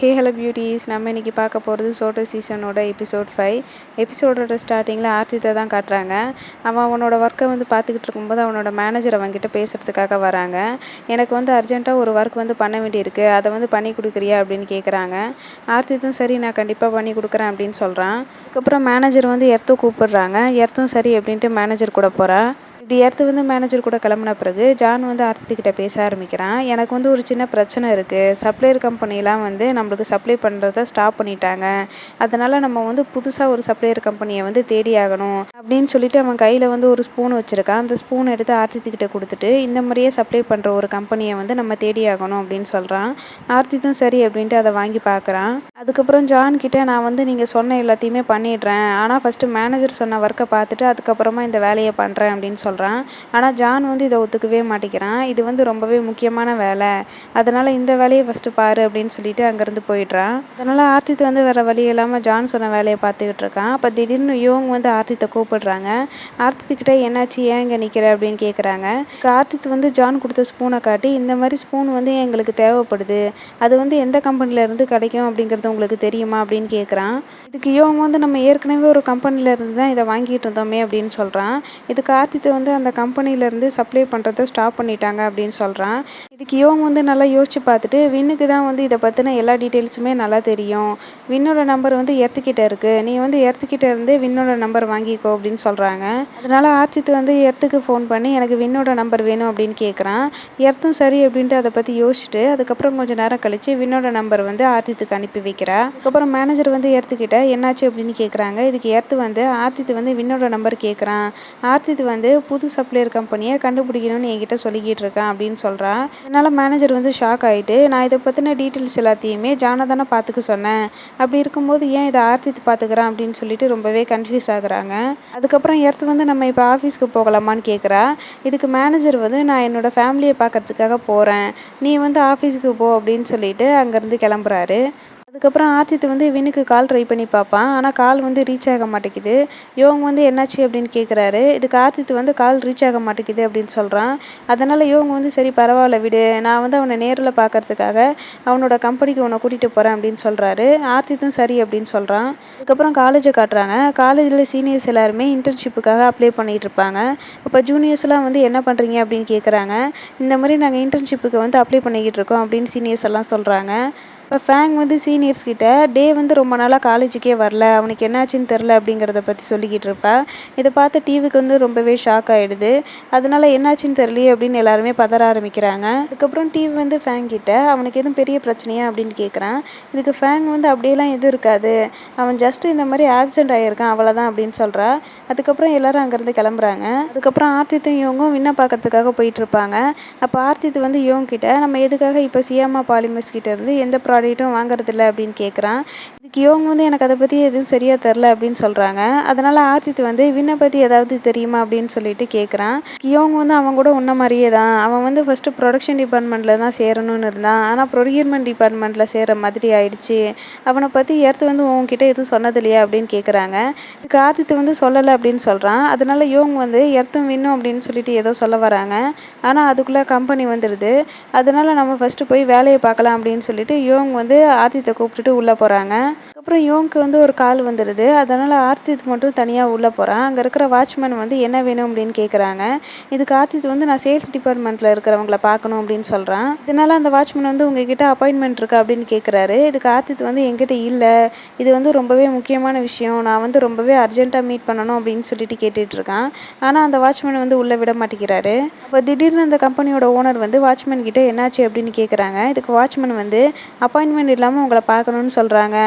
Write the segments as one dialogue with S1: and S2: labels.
S1: Hey hello beauties நம்ம இன்றைக்கி பார்க்க போகிறது சோட்டோ சீசனோட எபிசோட் ஃபைவ் எபிசோடோட ஸ்டார்டிங்கில் ஆர்த்தித்தை தான் காட்டுறாங்க. அவன் அவனோட ஒர்க்கை வந்து பார்த்துக்கிட்டு இருக்கும்போது அவனோட மேனேஜர் அவங்ககிட்ட பேசுகிறதுக்காக வராங்க. எனக்கு வந்து அர்ஜென்ட்டாக ஒரு ஒர்க் வந்து பண்ண வேண்டியிருக்கு. அதை வந்து பண்ணி கொடுக்குறியா அப்படின்னு கேட்குறாங்க ஆர்த்தித்தும் சரி நான் கண்டிப்பாக பண்ணி கொடுக்குறேன் அப்படின்னு சொல்கிறான் அதுக்கப்புறம் மேனேஜர் வந்து எர்த்தும் கூப்பிடுறாங்க. எர்த்தும் சரி அப்படின்ட்டு மேனேஜர் கூட போகிறா இப்படி எடுத்து வந்து மேனேஜர் கூட கிளம்புன பிறகு ஜான் வந்து ஆர்த்தி கிட்ட பேச ஆரம்பிக்கிறான். எனக்கு வந்து ஒரு சின்ன பிரச்சனை இருக்குது சப்ளையர் கம்பெனிலாம் வந்து நம்மளுக்கு சப்ளை பண்ணுறத ஸ்டாப் பண்ணிட்டாங்க. அதனால் நம்ம வந்து புதுசாக ஒரு சப்ளையர் கம்பெனியை வந்து தேடி ஆகணும் அப்படின்னு சொல்லிட்டு அவன் கையில் வந்து ஒரு ஸ்பூன் வச்சுருக்கான். அந்த ஸ்பூன் எடுத்து ஆர்த்தி கிட்ட கொடுத்துட்டு இந்த மாதிரியே சப்ளை பண்ணுற ஒரு கம்பெனியை வந்து நம்ம தேடி ஆகணும் அப்படின்னு சொல்கிறான் ஆர்த்தி தான் சரி அப்படின்ட்டு அதை வாங்கி பார்க்குறான் அதுக்கப்புறம் ஜான் கிட்ட நான் வந்து நீங்கள் சொன்ன எல்லாத்தையுமே பண்ணிடுறேன். ஆனால் ஃபஸ்ட்டு மேனேஜர் சொன்ன ஒர்க்கை பார்த்துட்டு அதுக்கப்புறமா இந்த வேலையை பண்ணுறேன் அப்படின்னு சொல்கிறேன் சொல்கிறான் ஆனால் ஜான் வந்து இதை ஒத்துக்கவே மாட்டேங்கிறான். இது வந்து ரொம்பவே முக்கியமான வேலை. அதனால் இந்த வேலையை ஃபஸ்ட்டு பாரு அப்படின்னு சொல்லிட்டு அங்கேருந்து போயிடுறான். அதனால் ஆர்த்தித் வந்து வேறு வழி இல்லாமல் ஜான் சொன்ன வேலையை பார்த்துக்கிட்டு இருக்கான். அப்போ திடீர்னு இவங்க வந்து ஆர்த்தித்தை கூப்பிடுறாங்க. ஆர்த்தித்துக்கிட்ட என்னாச்சு? ஏன் இங்கே நிற்கிற அப்படின்னு கேட்குறாங்க ஆர்த்தித் வந்து ஜான் கொடுத்த ஸ்பூனை காட்டி இந்த மாதிரி ஸ்பூன் வந்து எங்களுக்கு தேவைப்படுது. அது வந்து எந்த கம்பெனிலேருந்து கிடைக்கும் அப்படிங்கிறது உங்களுக்கு தெரியுமா? அப்படின்னு கேட்குறான் இதுக்கு யோங் வந்து நம்ம ஏற்கனவே ஒரு கம்பெனிலேருந்து தான் இதை வாங்கிட்டு இருந்தோமே அப்படின்னு சொல்கிறான் இதுக்கு ஆர்த்தித்தை வந்து அந்த கம்பெனிலேருந்து சப்ளை பண்ணுறத ஸ்டாப் பண்ணிட்டாங்க அப்படின்னு சொல்கிறான் இதுக்கு யோங் வந்து நல்லா யோசிச்சு பார்த்துட்டு வின்னுக்கு தான் வந்து இதை பற்றின எல்லா டீட்டெயில்ஸுமே நல்லா தெரியும். வின்னோட நம்பர் வந்து எர்த்துக்கிட்ட இருக்குது நீ வந்து எர்த்துக்கிட்ட இருந்து வின்னோட நம்பர் வாங்கிக்கோ அப்படின்னு சொல்கிறாங்க அதனால் ஆர்த்தித் வந்து எர்த்துக்கு ஃபோன் பண்ணி எனக்கு வின்னோட நம்பர் வேணும் அப்படின்னு கேட்குறான் எர்த்தும் சரி அப்படின்ட்டு அதை பற்றி யோசிச்சுட்டு அதுக்கப்புறம் கொஞ்சம் நேரம் கழித்து வின்னோட நம்பர் வந்து ஆர்த்தித்துக்கு அனுப்பி வைக்கிறா. அதுக்கப்புறம் மேனேஜர் வந்து எர்த்துக்கிட்ட என்னாச்சு அப்படின்னு கேட்குறாங்க இதுக்கு எர்த்து வந்து ஆர்த்தித்து வந்து வின்னோட நம்பர் கேட்குறான் ஆர்த்தித் வந்து புது சப்ளையர் கம்பெனியை கண்டுபிடிக்கணும்னு என்கிட்ட சொல்லிக்கிட்டு இருக்கேன் அப்படின்னு சொல்கிறான் அதனால் மேனேஜர் வந்து ஷாக் ஆகிட்டு நான் இதை பற்றின டீட்டெயில்ஸ் எல்லாத்தையுமே ஜானை தானே பார்த்துக்க சொன்னேன். அப்படி இருக்கும்போது ஏன் இதை ஆர்த்தித்து பார்த்துக்கிறான் அப்படின்னு சொல்லிட்டு ரொம்பவே கன்ஃபியூஸ் ஆகுறாங்க. அதுக்கப்புறம் எர்த்து வந்து நம்ம இப்போ ஆஃபீஸ்க்கு போகலாமான்னு கேட்குறா இதுக்கு மேனேஜர் வந்து நான் என்னோடய ஃபேமிலியை பார்க்கறதுக்காக போகிறேன் நீ வந்து ஆஃபீஸுக்கு போ அப்படின்னு சொல்லிட்டு அங்கேருந்து கிளம்புறாரு. அதுக்கப்புறம் ஆர்த்தித் வந்து வினுக்கு கால் ட்ரை பண்ணி பார்ப்பான். ஆனால் கால் வந்து ரீச் ஆக மாட்டேங்குது. யோங் வந்து என்னாச்சு அப்படின்னு கேட்குறாரு இதுக்கு ஆர்த்தித் வந்து கால் ரீச் ஆக மாட்டேங்குது அப்படின்னு சொல்கிறான் அதனால் யோங் வந்து சரி பரவாயில்ல விடு. நான் வந்து அவனை நேரில் பார்க்கறதுக்காக அவனோட கம்பெனிக்கு உன்னை கூட்டிகிட்டு போகிறேன் அப்படின்னு சொல்கிறாரு ஆர்த்தித்தும் சரி அப்படின்னு சொல்கிறான் அதுக்கப்புறம் காலேஜை காட்டுறாங்க. காலேஜில் சீனியர்ஸ் எல்லாருமே இன்டர்ன்ஷிப்புக்காக அப்ளை பண்ணிகிட்டு இருப்பாங்க. இப்போ ஜூனியர்ஸ்லாம் வந்து என்ன பண்ணுறீங்க அப்படின்னு கேட்குறாங்க இந்த மாதிரி நாங்கள் இன்டர்ன்ஷிப்புக்கு வந்து அப்ளை பண்ணிக்கிட்டு இருக்கோம் அப்படின்னு சீனியர்ஸ் எல்லாம் சொல்கிறாங்க இப்போ ஃபேங் வந்து சீனியர்ஸ்கிட்ட டே வந்து ரொம்ப நாளாக காலேஜுக்கே வரல அவனுக்கு என்னாச்சுன்னு தெரில அப்படிங்கிறத பற்றி சொல்லிக்கிட்டு இருப்பா. இதை பார்த்து டிவிக்கு வந்து ரொம்பவே ஷாக் ஆகிடுது அதனால என்னாச்சுன்னு தெரியலையே அப்படின்னு எல்லாருமே பதற ஆரம்பிக்கிறாங்க. அதுக்கப்புறம் டிவி வந்து ஃபேங் கிட்ட அவனுக்கு எதுவும் பெரிய பிரச்சனையா? அப்படின்னு கேட்குறான் இதுக்கு ஃபேங் வந்து அப்படியெல்லாம் எதுவும் இருக்காது. அவன் ஜஸ்ட் இந்த மாதிரி ஆப்சென்ட் ஆகியிருக்கான் அவ்வளோதான் அப்படின்னு சொல்கிறா அதுக்கப்புறம் எல்லாரும் அங்கேருந்து கிளம்புறாங்க. அதுக்கப்புறம் ஆர்த்தித்தும் இவங்கும் விண்ண பார்க்கறதுக்காக போயிட்டு இருப்பாங்க. அப்போ ஆர்த்தித்து வந்து இவங்க கிட்ட நம்ம எதுக்காக இப்போ சியாமா பாலிமர்ஸ் கிட்ட இருந்து எந்த ப்ரா ப்ராடக்ட்டும் வாங்குறதில்ல அப்படின்னு கேட்குறான் இதுக்கு இவங்க வந்து எனக்கு அதை பற்றி எதுவும் சரியாக தெரில அப்படின்னு சொல்கிறாங்க அதனால் ஆர்ஜித் வந்து இவனை பற்றி ஏதாவது தெரியுமா? அப்படின்னு சொல்லிட்டு கேட்குறான் இவங்க வந்து அவன் கூட உன்ன மாதிரியே தான். அவன் வந்து ஃபஸ்ட்டு ப்ரொடக்ஷன் டிபார்ட்மெண்ட்டில் தான் சேரணும்னு இருந்தான். ஆனால் ப்ரொக்யூர்மெண்ட் டிபார்ட்மெண்ட்டில் சேர மாதிரி ஆயிடுச்சு. அவனை பற்றி ஏற்று வந்து உங்ககிட்ட எதுவும் சொன்னதில்லையா? அப்படின்னு கேட்குறாங்க இதுக்கு ஆர்த்தித் வந்து சொல்லலை அப்படின்னு சொல்கிறான் அதனால் இவங்க வந்து எர்த்தும் வின்னும் அப்படின்னு சொல்லிட்டு ஏதோ சொல்ல வராங்க. ஆனால் அதுக்குள்ளே கம்பெனி வந்துடுது. அதனால் நம்ம ஃபஸ்ட்டு போய் வேலையை பார்க்கலாம் அப்படின்னு சொல்லிட்டு இவங்க இவங்க வந்து ஆர்த்தித்தை கூப்பிட்டுட்டு உள்ளே போகிறாங்க. அப்புறம் யோங்க்கு வந்து ஒரு கால் வந்துடுது. அதனால் ஆர்த்தித் மட்டும் தனியாக உள்ளே போகிறான். அங்கே இருக்கிற வாட்ச்மேன் வந்து என்ன வேணும் அப்படின்னு கேட்குறாங்க இதுக்கு ஆர்த்தித் வந்து நான் சேல்ஸ் டிபார்ட்மெண்ட்டில் இருக்கிறவங்கள பார்க்கணும் அப்படின்னு சொல்கிறான் இதனால் அந்த வாட்ச்மேன் வந்து உங்ககிட்ட அப்பாயின்மெண்ட் இருக்கா அப்படின்னு கேட்குறாரு இதுக்கு ஆர்த்தித் வந்து எங்கிட்ட இல்லை. இது வந்து ரொம்பவே முக்கியமான விஷயம். நான் வந்து ரொம்பவே அர்ஜென்ட்டாக மீட் பண்ணணும் அப்படின்னு சொல்லிட்டு கேட்டுட்ருக்கான் ஆனால் அந்த வாட்ச்மேன் வந்து உள்ளே விட மாட்டேங்கிறாரு. அப்போ திடீர்னு அந்த கம்பெனியோட ஓனர் வந்து வாட்ச்மேன் கிட்ட என்னாச்சு அப்படின்னு கேட்குறாங்க இதுக்கு வாட்ச்மேன் வந்து அப்பாயின்மெண்ட் இல்லாமல் உங்களை பார்க்கணுன்னு சொல்கிறாங்க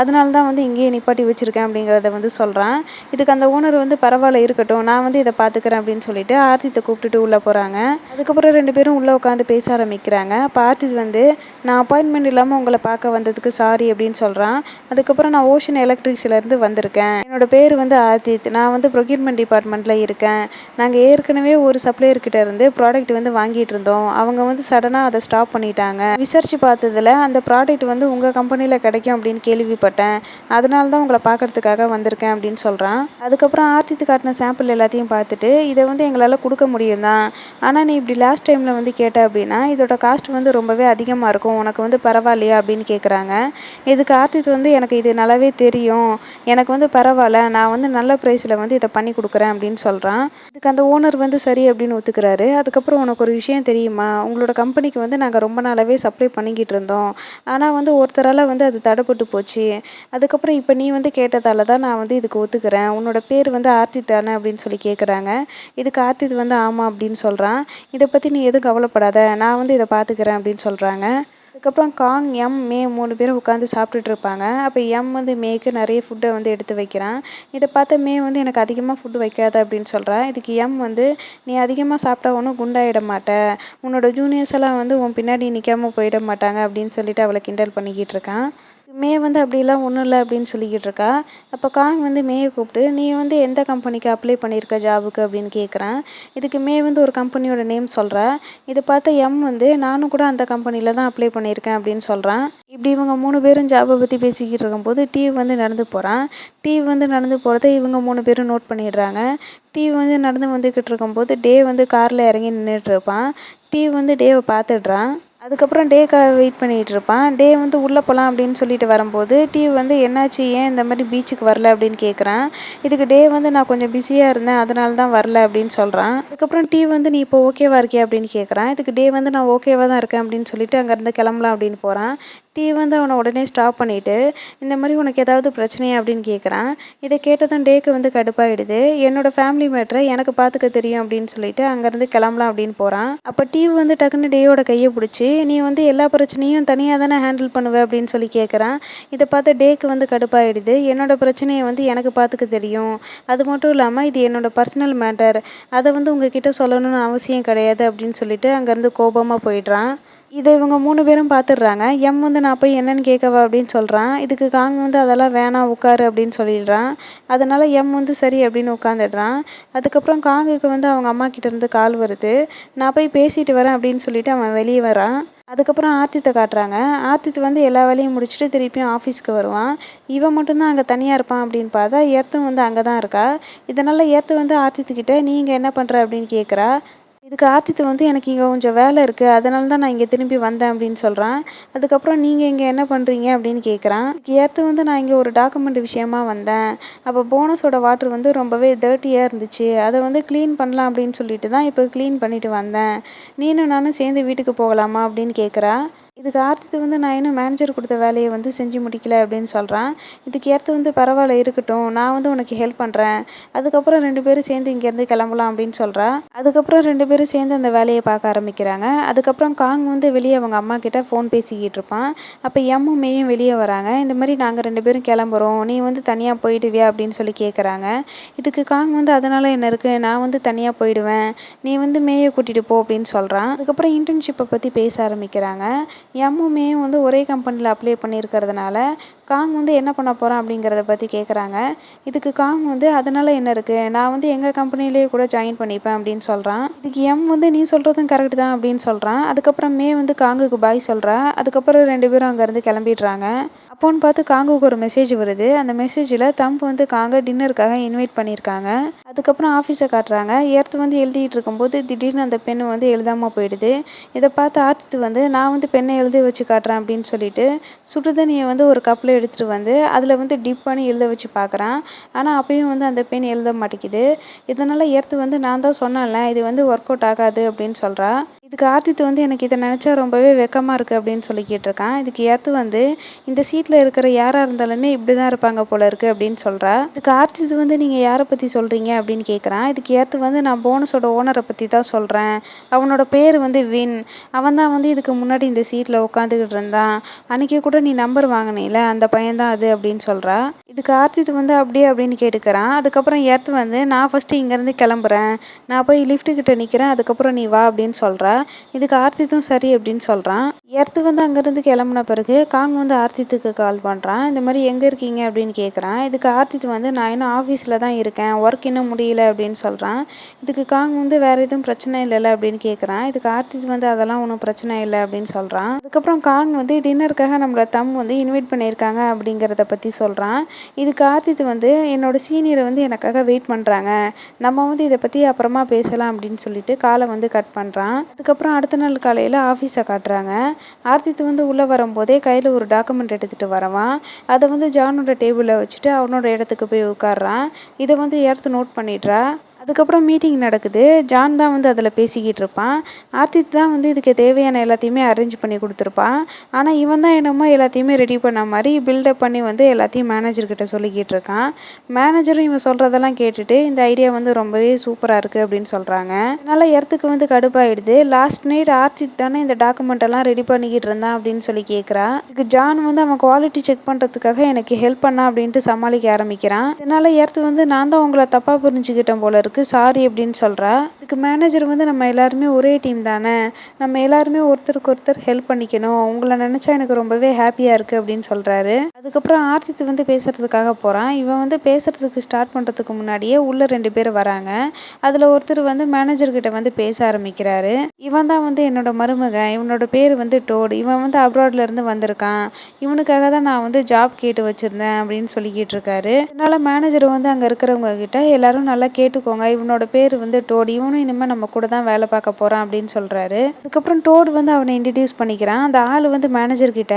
S1: அதனால தான் வந்து இங்கேயே நிப்பாட்டி வச்சுருக்கேன் அப்படிங்கிறத வந்து சொல்கிறான் இதுக்கு அந்த ஓனர் வந்து பரவாயில்ல இருக்கட்டும். நான் வந்து இதை பார்த்துக்கிறேன் அப்படின்னு சொல்லிட்டு ஆர்த்தித்தை கூப்பிட்டுட்டு உள்ளே போகிறாங்க அதுக்கப்புறம் ரெண்டு பேரும் உள்ளே உட்காந்து பேச ஆரம்பிக்கிறாங்க. அப்போ ஆர்த்தித் வந்து நான் அப்பாயின்மெண்ட் இல்லாமல் உங்களை பார்க்க வந்ததுக்கு சாரி அப்படின்னு சொல்கிறான் அதுக்கப்புறம் நான் ஓஷன் எலக்ட்ரிக்ஸ்லேருந்து வந்திருக்கேன். என்னோடய பேர் வந்து ஆர்த்தித். நான் வந்து ப்ரொக்யூர்மெண்ட் டிபார்ட்மெண்ட்டில் இருக்கேன். நாங்கள் ஏற்கனவே ஒரு சப்ளையர்கிட்ட இருந்து ப்ராடக்ட் வந்து வாங்கிட்டு இருந்தோம். அவங்க வந்து சடனாக அதை ஸ்டாப் பண்ணிட்டாங்க. விசாரிச்சு பார்த்ததுல அந்த ப்ராடக்ட் வந்து உங்கள் கம்பெனியில் கிடைக்கும் அப்படின்னு கேள்விப்பட்டேன். அதனால தான் உங்களை பார்க்கறதுக்காக வந்திருக்கேன் அப்படின்னு சொல்கிறான் அதுக்கப்புறம் ஆர்த்தித்து காட்டின சாம்பிள் எல்லாத்தையும் பார்த்துட்டு இதை வந்து எங்களால் கொடுக்க முடியும் தான் ஆனால் நீ இப்படி லாஸ்ட் டைமில் வந்து கேட்ட அப்படின்னா இதோட காஸ்ட் வந்து ரொம்பவே அதிகமாக இருக்கும். உனக்கு வந்து பரவாயில்லையா அப்படின்னு கேட்குறாங்க இதுக்கு ஆர்த்தித் வந்து எனக்கு இது நல்லாவே தெரியும். எனக்கு வந்து பரவாயில்ல. நான் வந்து நல்ல ப்ரைஸில் வந்து இதை பண்ணி கொடுக்குறேன் அப்படின்னு சொல்கிறான் இதுக்கு அந்த ஓனர் வந்து சரி அப்படின்னு ஒத்துக்கிறாரு. அதுக்கப்புறம் உனக்கு ஒரு விஷயம் தெரியுமா? உங்களோட கம்பெனிக்கு வந்து நாங்கள் ரொம்ப நாளாகவே சப்ளை பண்ணிக்கிட்டு இருந்தோம். ஆனால் வந்து ஒருத்தரால் வந்து அது தடைப்பட்டு போச்சு. அதுக்கப்புறம் இப்போ நீ வந்து கேட்டதால தான் நான் வந்து இதுக்கு ஒத்துக்கிறேன். உன்னோட பேர் வந்து ஆர்த்தி தானே அப்படின்னு சொல்லி கேட்குறாங்க இதுக்கு ஆர்த்தித் வந்து ஆமாம் அப்படின்னு சொல்கிறான் இதை பற்றி நீ எதுவும் கவலைப்படாத. நான் வந்து இதை பார்த்துக்கிறேன் அப்படின்னு சொல்கிறாங்க அதுக்கப்புறம் காங் எம் மே மூணு பேரும் உட்காந்து சாப்பிட்டுட்டு இருப்பாங்க அப்போ எம் வந்து மேக்கு நிறைய ஃபுட்டை வந்து எடுத்து வைக்கிறான். இதை பார்த்து மே வந்து எனக்கு அதிகமாக ஃபுட்டு வைக்காத அப்படின்னு சொல்கிறா இதுக்கு எம் வந்து நீ அதிகமாக சாப்பிட்டா ஒன்றும் குண்டாயிட மாட்ட. உன்னோட ஜூனியர்ஸ் எல்லாம் வந்து உன் பின்னாடி நிற்காம போயிட மாட்டாங்க அப்படின்னு சொல்லிட்டு அவளை கிண்டல் பண்ணிக்கிட்டு இருக்கான். மே வந்து அப்படிலாம் ஒன்றும் இல்லை அப்படின்னு சொல்லிக்கிட்டு இருக்கா. அப்போ காங் வந்து மேயை கூப்பிட்டு நீ வந்து எந்த கம்பெனிக்கு அப்ளை பண்ணியிருக்க ஜாபுக்கு அப்படின்னு கேட்குறான் இதுக்கு மே வந்து ஒரு கம்பெனியோட நேம் சொல்கிறா இதை பார்த்த எம் வந்து நானும் கூட அந்த கம்பெனியில் தான் அப்ளை பண்ணியிருக்கேன் அப்படின்னு சொல்கிறான் இப்படி இவங்க மூணு பேரும் ஜாபை பற்றி பேசிக்கிட்டு இருக்கும்போது டிவி வந்து நடந்து போகிறான் டிவி வந்து நடந்து போகிறத இவங்க மூணு பேரும் நோட் பண்ணிடுறாங்க. டிவி வந்து நடந்து வந்துக்கிட்டு இருக்கும்போது டே வந்து காரில் இறங்கி நின்றுட்டு இருப்பான். டிவி வந்து டேவை பார்த்துடுறான். அதுக்கப்புறம் டேக்காக வெயிட் பண்ணிகிட்டு இருப்பான். டே வந்து உள்ளே போகலாம் அப்படின்னு சொல்லிட்டு வரும்போது டிவி வந்து என்னாச்சு? ஏன் இந்த மாதிரி பீச்சுக்கு வரல? அப்படின்னு கேட்குறான் இதுக்கு டே வந்து நான் கொஞ்சம் பிஸியாக இருந்தேன். அதனால தான் வரல. அப்படின்னு சொல்கிறான் அதுக்கப்புறம் டிவி வந்து நீ இப்போ ஓகேவா இருக்கே அப்படின்னு கேட்குறான் இதுக்கு டே வந்து நான் ஓகேவாக தான் இருக்கேன். அப்படின்னு சொல்லிட்டு அங்கேருந்து கிளம்பலாம் அப்படின்னு போகிறான் டீ வந்து அவனை உடனே ஸ்டாப் பண்ணிவிட்டு இந்த மாதிரி உனக்கு ஏதாவது பிரச்சனையா அப்படின்னு கேட்குறான் இதை கேட்டதும் டேக்கு வந்து கடுப்பாயிடுது. என்னோட ஃபேமிலி மேட்ரை எனக்கு பார்த்துக்க தெரியும் அப்படின்னு சொல்லிட்டு அங்கேருந்து கிளம்பலாம் அப்படின்னு போகிறான் அப்போ டிவி வந்து டக்குன்னு டேயோட கையை பிடிச்சி நீ வந்து எல்லா பிரச்சனையும் தனியாக தானே ஹேண்டில் பண்ணுவ அப்படின்னு சொல்லி கேட்குறான் இதை பார்த்து டேக்கு வந்து கடுப்பாயிடுது. என்னோட பிரச்சனையை வந்து எனக்கு பார்த்துக்க தெரியும். அது மட்டும் இல்லாமல் இது என்னோட பர்சனல் மேட்டர் அதை வந்து உங்ககிட்ட சொல்லணும்னு அவசியம் கிடையாது அப்படின்னு சொல்லிட்டு அங்கேருந்து கோபமாக போயிடுறான். இதை இவங்க மூணு பேரும் பார்த்துடுறாங்க. எம் வந்து நான் போய் என்னன்னு கேட்கவா அப்படின்னு சொல்கிறான் இதுக்கு காங் வந்து அதெல்லாம் வேணாம் உட்காரு அப்படின்னு சொல்லிடுறான். அதனால் எம் வந்து சரி அப்படின்னு உட்காந்துடுறான் அதுக்கப்புறம் காங்குக்கு வந்து அவங்க அம்மா கிட்டேருந்து கால் வருது. நான் போய் பேசிட்டு வரேன் அப்படின்னு சொல்லிட்டு அவன் வெளியே வரான். அதுக்கப்புறம் ஆர்த்தித்தை காட்டுறாங்க. ஆர்த்தித் வந்து எல்லா வேலையும் முடிச்சுட்டு திருப்பியும் ஆஃபீஸ்க்கு வருவான். இவன் மட்டும்தான் அங்கே தனியாக இருப்பான் அப்படின்னு பார்த்தா ஏர்த்தும் வந்து அங்கே தான் இருக்கா. இதனால் ஏர்த்து வந்து ஆர்த்தித்துக்கிட்ட நீங்கள் என்ன பண்ணுற அப்படின்னு கேட்குறா இதுக்கு ஆர்த்தித்து வந்து எனக்கு இங்கே கொஞ்சம் வேலை இருக்குது அதனால தான் நான் இங்கே திரும்பி வந்தேன் அப்படின்னு சொல்கிறேன் அதுக்கப்புறம் நீங்கள் இங்கே என்ன பண்ணுறீங்க அப்படின்னு கேட்குறான் ஏற்று வந்து நான் இங்கே ஒரு டாக்குமெண்ட் விஷயமா வந்தேன். அப்போ போனஸோட வாட்டர் வந்து ரொம்பவே தேர்ட்டியாக இருந்துச்சு. அதை வந்து க்ளீன் பண்ணலாம் அப்படின்னு சொல்லிட்டு தான் இப்போ க்ளீன் பண்ணிட்டு வந்தேன். நீனும் நானும் சேர்ந்து வீட்டுக்கு போகலாமா அப்படின்னு கேட்குறா இதுக்கு ஆர்த்தித்து வந்து நான் இன்னும் மேனேஜர் கொடுத்த வேலையை வந்து செஞ்சு முடிக்கல அப்படின்னு சொல்கிறான் இதுக்கு ஏற்று வந்து பரவாயில்ல இருக்கட்டும். நான் வந்து உனக்கு ஹெல்ப் பண்ணுறேன் அதுக்கப்புறம் ரெண்டு பேரும் சேர்ந்து இங்கேருந்து கிளம்பலாம் அப்படின்னு சொல்கிறா அதுக்கப்புறம் ரெண்டு பேரும் சேர்ந்து அந்த வேலையை பார்க்க ஆரம்பிக்கிறாங்க. அதுக்கப்புறம் காங் வந்து வெளியே அவங்க அம்மா கிட்ட ஃபோன் பேசிக்கிட்டு இருப்பான். அப்போ எம்மும் மேயும் வெளியே வராங்க. இந்த மாதிரி நாங்கள் ரெண்டு பேரும் கிளம்புறோம். நீ வந்து தனியாக போயிடுவியா அப்படின்னு சொல்லி கேட்குறாங்க இதுக்கு காங் வந்து அதனால் என்ன இருக்குது நான் வந்து தனியாக போயிடுவேன். நீ வந்து மேயை கூட்டிகிட்டு போ அப்படின்னு சொல்கிறான் அதுக்கப்புறம் இன்டர்ன்ஷிப்பை பற்றி பேச ஆரம்பிக்கிறாங்க. எம்முமே வந்து ஒரே கம்பெனியில் அப்ளை பண்ணியிருக்கிறதுனால காங் வந்து என்ன பண்ண போகிறான் அப்படிங்கிறத பற்றி கேட்குறாங்க இதுக்கு காங் வந்து அதனால் என்ன இருக்குது நான் வந்து எங்கள் கம்பெனிலேயே கூட ஜாயின் பண்ணிப்பேன் அப்படின்னு சொல்கிறான் இதுக்கு எம் வந்து நீ சொல்கிறதும் கரெக்ட் தான் அப்படின்னு சொல்கிறான் அதுக்கப்புறம் மே வந்து காங்குக்கு பாய் சொல்கிறா அதுக்கப்புறம் ரெண்டு பேரும் அங்கேருந்து கிளம்பிடுறாங்க. அப்போன்னு பார்த்து காங்குக்கு ஒரு மெசேஜ் வருது. அந்த மெசேஜில் தம்ப் வந்து காங்க டின்னருக்காக இன்வைட் பண்ணியிருக்காங்க அதுக்கப்புறம் ஆஃபீஸை காட்டுறாங்க. ஏர்த்து வந்து எழுதிட்டு இருக்கும்போது திடீர்னு அந்த பெண்ணு வந்து எழுதாமல் போயிடுது. இதை பார்த்து ஆர்த்து வந்து நான் வந்து பெண்ணை எழுதி வச்சு காட்டுறேன் அப்படின்னு சொல்லிட்டு சுடுதண்ணியை வந்து ஒரு கப்பில் எடுத்துகிட்டு வந்து அதில் வந்து டிப் பண்ணி எழுத வச்சு பார்க்குறான் ஆனால் அப்பயும் வந்து அந்த பெண் எழுத மாட்டேங்குது. இதனால் ஏர்த்து வந்து நான் தான் சொன்னேன்ல இது வந்து ஒர்க் அவுட் ஆகாது அப்படின்னு சொல்கிறா இதுக்கு ஆர்த்தித்து வந்து எனக்கு இதை நினச்சா ரொம்பவே வெக்கமாக இருக்குது அப்படின்னு சொல்லி கேட்டிருக்கான். இதுக்கு ஏற்று வந்து இந்த சீட்டில் இருக்கிற யாராக இருந்தாலுமே இப்படி தான் இருப்பாங்க போல இருக்குது அப்படின்னு சொல்கிறா இதுக்கு ஆர்த்தித்து வந்து நீங்கள் யாரை பற்றி சொல்கிறீங்க அப்படின்னு கேட்குறான் இதுக்கு ஏற்று வந்து நான் போனஸோட ஓனரை பற்றி தான் சொல்கிறேன் அவனோட பேர் வந்து வின். அவன் தான் வந்து இதுக்கு முன்னாடி இந்த சீட்டில் உட்காந்துக்கிட்டு இருந்தான். அன்றைக்கி கூட நீ நம்பர் வாங்கினீல அந்த பையன்தான் அது அப்படின்னு சொல்கிறா இதுக்கு ஆர்த்தித்து வந்து அப்படியே அப்படின்னு கேட்டுக்கிறான். அதுக்கப்புறம் ஏற்று வந்து நான் ஃபஸ்ட்டு இங்கேருந்து கிளம்புறேன். நான் போய் லிஃப்ட்டுக்கிட்ட நிற்கிறேன் அதுக்கப்புறம் நீ வா அப்படின்னு சொல்கிறா இதுக்கு ஆர்த்தித்தும் சரி அப்படின்னு சொல்கிறான் எர்த்து வந்து அங்கேருந்து கிளம்புன பிறகு காங் வந்து ஆர்த்தித்துக்கு கால் பண்ணுறான் இந்த மாதிரி எங்கே இருக்கீங்க அப்படின்னு கேட்குறான் இதுக்கு ஆர்த்தித் வந்து நான் இன்னும் ஆஃபீஸில் தான் இருக்கேன். ஒர்க் இன்னும் முடியல அப்படின்னு சொல்கிறான் இதுக்கு காங் வந்து வேறு எதுவும் பிரச்சனை இல்லைல்ல அப்படின்னு கேட்குறான் இதுக்கு ஆர்த்தித் வந்து அதெல்லாம் ஒன்றும் பிரச்சனை இல்லை அப்படின்னு சொல்கிறான் அதுக்கப்புறம் காங் வந்து டின்னருக்காக நம்மளோட தம் வந்து இன்வைட் பண்ணியிருக்காங்க அப்படிங்கிறத பற்றி சொல்கிறான் இதுக்கு ஆர்த்தித் வந்து என்னோட சீனியரை வந்து எனக்காக வெயிட் பண்ணுறாங்க நம்ம வந்து இதை பற்றி அப்புறமா பேசலாம் அப்படின்னு சொல்லிட்டு காலை வந்து கட் பண்ணுறான் அதுக்கப்புறம் அடுத்த நாள் காலையில் ஆஃபீஸை காட்டுறாங்க. ஆர்த்தித்து வந்து உள்ளே வரும்போதே கையில் ஒரு டாக்குமெண்ட் எடுத்துகிட்டு வரவான். அதை வந்து ஜானோட டேபிளில் வச்சுட்டு அவனோட இடத்துக்கு போய் உட்கார்றான். இதை வந்து ஏர்த்து நோட் பண்ணிடுறா? அதுக்கப்புறம் மீட்டிங் நடக்குது. ஜான் தான் வந்து அதில் பேசிக்கிட்டு இருப்பான். ஆர்த்தித் தான் வந்து இதுக்கு தேவையான எல்லாத்தையுமே அரேஞ்ச் பண்ணி கொடுத்துருப்பான். ஆனால் இவன் தான் என்னமோ எல்லாத்தையுமே ரெடி பண்ண மாதிரி பில்டப் பண்ணி வந்து எல்லாத்தையும் மேனேஜர்கிட்ட சொல்லிக்கிட்டு இருக்கான். மேனேஜரும் இவன் சொல்கிறதெல்லாம் கேட்டுட்டு இந்த ஐடியா வந்து ரொம்பவே சூப்பராக இருக்குது அப்படின்னு சொல்கிறாங்க அதனால் இடத்துக்கு வந்து கடுப்பாயிடுது. லாஸ்ட் நைட் ஆர்த்தித் தானே இந்த டாக்குமெண்ட்டெல்லாம் ரெடி பண்ணிக்கிட்டு இருந்தான் அப்படின்னு சொல்லி கேட்குறான் இதுக்கு ஜான் வந்து அவன் குவாலிட்டி செக் பண்ணுறதுக்காக எனக்கு ஹெல்ப் பண்ணா அப்படின்ட்டு சமாளிக்க ஆரம்பிக்கிறான். இதனால் எர்த்து வந்து நான் தான் உங்களை தப்பாக புரிஞ்சுக்கிட்டேன் போல இருக்கு. சாரி அப்படின்னு சொல்கிறா இதுக்கு மேனேஜர் வந்து நம்ம எல்லாருமே ஒரே டீம் தானே. நம்ம எல்லாருமே ஒருத்தருக்கு ஒருத்தர் ஹெல்ப் பண்ணிக்கணும். உங்களை நினச்சா எனக்கு ரொம்பவே ஹாப்பியாக இருக்குது அப்படின்னு சொல்கிறாரு அதுக்கப்புறம் ஆர்த்தித் வந்து பேசுகிறதுக்காக போகிறான் இவன் வந்து பேசுகிறதுக்கு ஸ்டார்ட் பண்ணுறதுக்கு முன்னாடியே உள்ளே ரெண்டு பேர் வராங்க. அதில் ஒருத்தர் வந்து மேனேஜர்கிட்ட வந்து பேச ஆரம்பிக்கிறாரு. இவன் தான் வந்து என்னோட மருமகன். இவனோட பேர் வந்து டோடு. இவன் வந்து அப்ராட்லேருந்து வந்திருக்கான். இவனுக்காக தான் நான் வந்து ஜாப் கேட்டு வச்சுருந்தேன் அப்படின்னு சொல்லிக்கிட்டு இருக்காரு. அதனால் மேனேஜர் வந்து அங்கே இருக்கிறவங்க கிட்ட எல்லாரும் நல்லா கேட்டுக்கோங்க. இவனோட பேர் வந்து டோடு. இவனும் இனிமேல் நம்ம கூட தான் வேலை பார்க்க போகிறான் அப்படின்னு சொல்கிறாரு அதுக்கப்புறம் டோடு வந்து அவனை இன்ட்ரடியூஸ் பண்ணிக்கிறான். அந்த ஆள் வந்து மேனேஜர்கிட்ட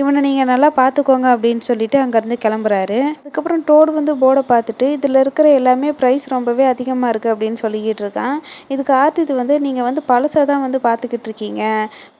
S1: இவனை நீங்கள் நல்லா பார்த்துக்கோங்க அப்படின்னு சொல்லிட்டு அங்கேருந்து கிளம்புறாரு. அதுக்கப்புறம் டோடு வந்து போர்டை பார்த்துட்டு இதில் இருக்கிற எல்லாமே ப்ரைஸ் ரொம்பவே அதிகமாக இருக்குது அப்படின்னு சொல்லிக்கிட்டு இருக்கான். இதுக்கு ஆர்த்தித் வந்து நீங்கள் வந்து பழசாக தான் வந்து பார்த்துக்கிட்டு இருக்கீங்க.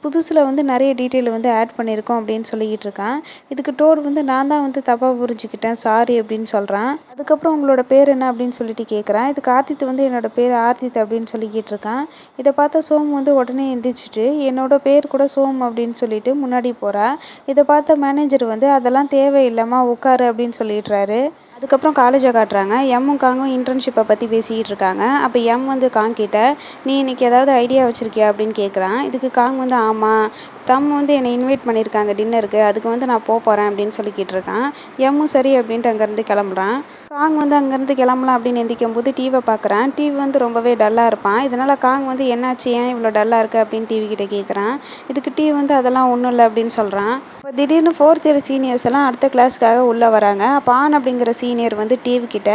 S1: புதுசில் வந்து நிறைய டீட்டெயில் வந்து ஆட் பண்ணியிருக்கோம் அப்படின்னு சொல்லிக்கிட்டு இருக்கான். இதுக்கு டோடு வந்து நான் தான் வந்து தப்பாக புரிஞ்சுக்கிட்டேன் சாரி அப்படின்னு சொல்கிறான் அதுக்கப்புறம் உங்களோட பேர் என்ன அப்படின்னு சொல்லிட்டு கேட்குறான் இதுக்கு ஆர்த்தித் வந்து என்னோடய பேர் ஆர்த்தித் அப்படின்னு சொல்லிக்கிட்டு இருக்கான். இதை பார்த்தா சோம் வந்து உடனே எந்திரிச்சிட்டு என்னோட பேர் கூட சோம் அப்படின்னு சொல்லிட்டு முன்னாடி போகிறா இதை பார்த்த மேனேஜர் வந்து அதெல்லாம் தேவையில்லாமல் உட்காரு அப்படின்னு சொல்லிடுறாரு. அதுக்கப்புறம் காலேஜை காட்டுறாங்க. எம்மும் காங்கும் இன்டர்ன்ஷிப்பை பற்றி பேசிக்கிட்டு இருக்காங்க. அப்போ எம் வந்து காங் கிட்ட நீ இன்னைக்கு ஏதாவது ஐடியா வச்சுருக்கியா? அப்படின்னு கேட்குறான் இதுக்கு காங் வந்து ஆமாம் தம் வந்து என்னை இன்வைட் பண்ணியிருக்காங்க டின்னருக்கு அதுக்கு வந்து நான் போக போகிறேன் அப்படின்னு சொல்லிக்கிட்டு இருக்கான் எம்மும் சரி அப்படின்ட்டு அங்கேருந்து கிளம்புறான். காங் வந்து அங்கேருந்து கிளம்பலாம் அப்படின்னு எந்திக்கும் போது டிவியை பார்க்குறான். டிவி வந்து ரொம்பவே டல்லாக இருப்பான். இதனால் காங் வந்து என்னாச்சு? ஏன் இவ்வளோ டல்லாக இருக்குது அப்படின்னு டிவி கிட்டே கேட்குறான் இதுக்கு டிவி வந்து அதெல்லாம் ஒன்றும் இல்லை அப்படின்னு சொல்கிறான் இப்போ திடீர்னு ஃபோர்த் இயர் சீனியர்ஸ் எல்லாம் அடுத்த கிளாஸ்க்காக உள்ளே வராங்க. அப்போ ஆன் அப்படிங்கிற சீனியர் வந்து டிவி கிட்ட